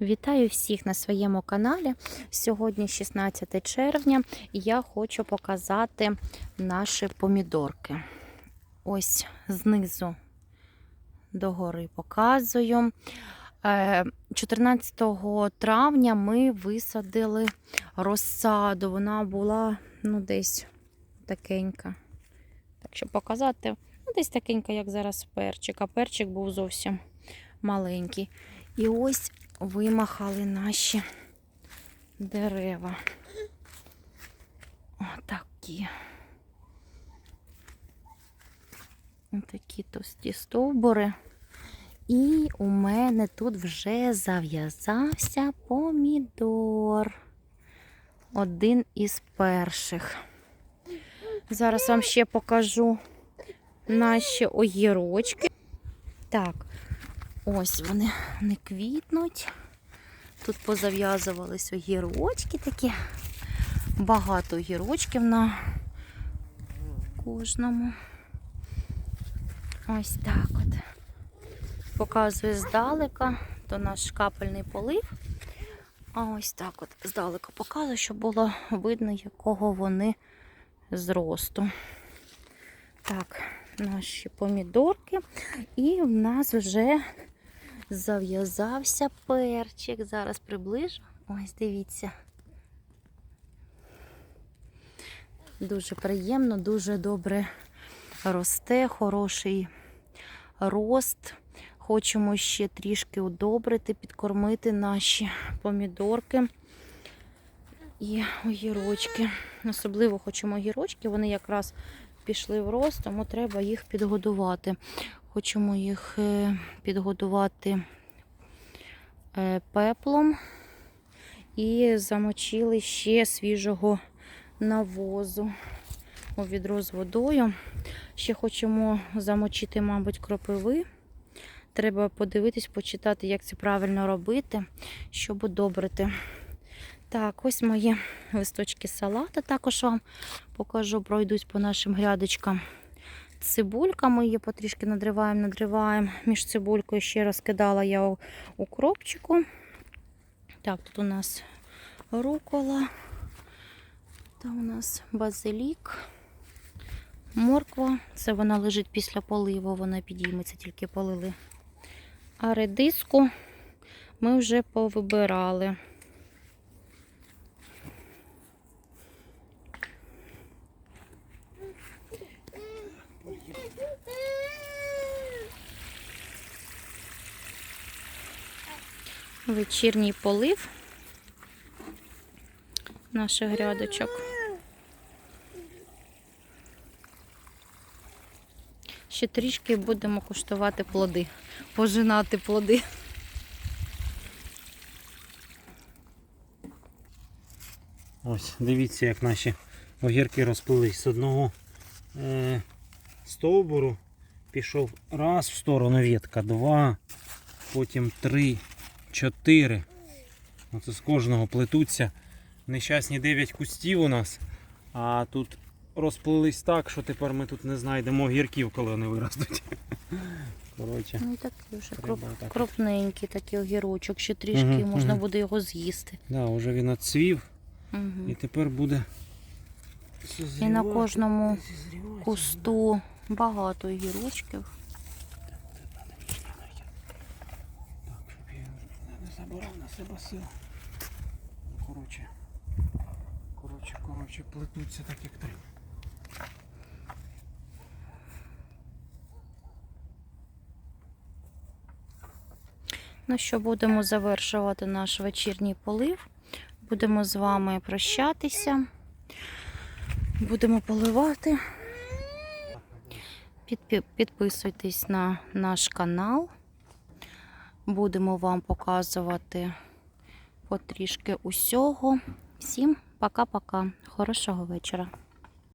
Вітаю всіх на своєму каналі. Сьогодні 16 червня я хочу показати наші помідорки. Ось знизу догори показую. Е, 14 травня ми висадили розсаду. Вона була ну, десь такенька. Так, щоб показати, ну, десь такенька, як зараз перчик, а перчик був зовсім маленький. І ось вимахали наші дерева. Отакі. Такі товсті стовбури. І у мене тут вже зав'язався помідор. Один із перших. Зараз вам ще покажу наші огірочки. Так, ось вони не квітнуть. Тут позав'язувались огірочки такі. Багато огірочків на кожному. Ось так от. Показую здалека, то наш капельний полив. А ось так от здалека показую, щоб було видно, якого вони зросту. Так, наші помідорки. І в нас вже зав'язався перчик. Зараз приближу. Ось дивіться. Дуже приємно, дуже добре росте, хороший рост. Хочемо ще трішки удобрити, підкормити наші помідорки і огірочки. Особливо хочемо огірочки, вони якраз пішли в рост, тому треба їх підгодувати. Хочемо їх е, підгодувати е, пеплом і замочили ще свіжого навозу у відро з водою. Ще хочемо замочити, мабуть, кропиви. Треба подивитись, почитати, як це правильно робити, щоб удобрити. Так, ось мої листочки салата. Також вам покажу, пройдусь по нашим грядочкам. Цибулька ми її потрішки надриваємо, надриваємо. Між цибулькою ще розкидала я укропчику. Так, тут у нас рукола. Там у нас базилік. Морква. Це вона лежить після поливу, вона підійметься, тільки полили. А редиску ми вже повибирали. Вечірній полив наших грядочок. Ще трішки будемо куштувати плоди, пожинати плоди. Ось, дивіться, як наші огірки розплились з одного е, стовбуру. Пішов раз в сторону ветка, два, потім три, чотири. Оце з кожного плетуться. Нещасні 9 кустів у нас. А тут розплились так, що тепер ми тут не знайдемо огірків, коли вони виростуть. Коротше, Ну і такий вже кроп, отак. кропненький такий огірочок, ще трішки Мгм, можна мгм. буде його з'їсти. да, вже він отцвів Угу. і тепер буде. І на кожному кусту багато огірочків. Так, щоб я не забирав на себе сил. Коротше, коротше, коротше, плетуться так, як треба. Ну що, будемо завершувати наш вечірній полив. Будемо з вами прощатися. Будемо поливати. Підписуйтесь на наш канал. Будемо вам показувати потрішки усього. Всім пока-пока. Хорошого вечора.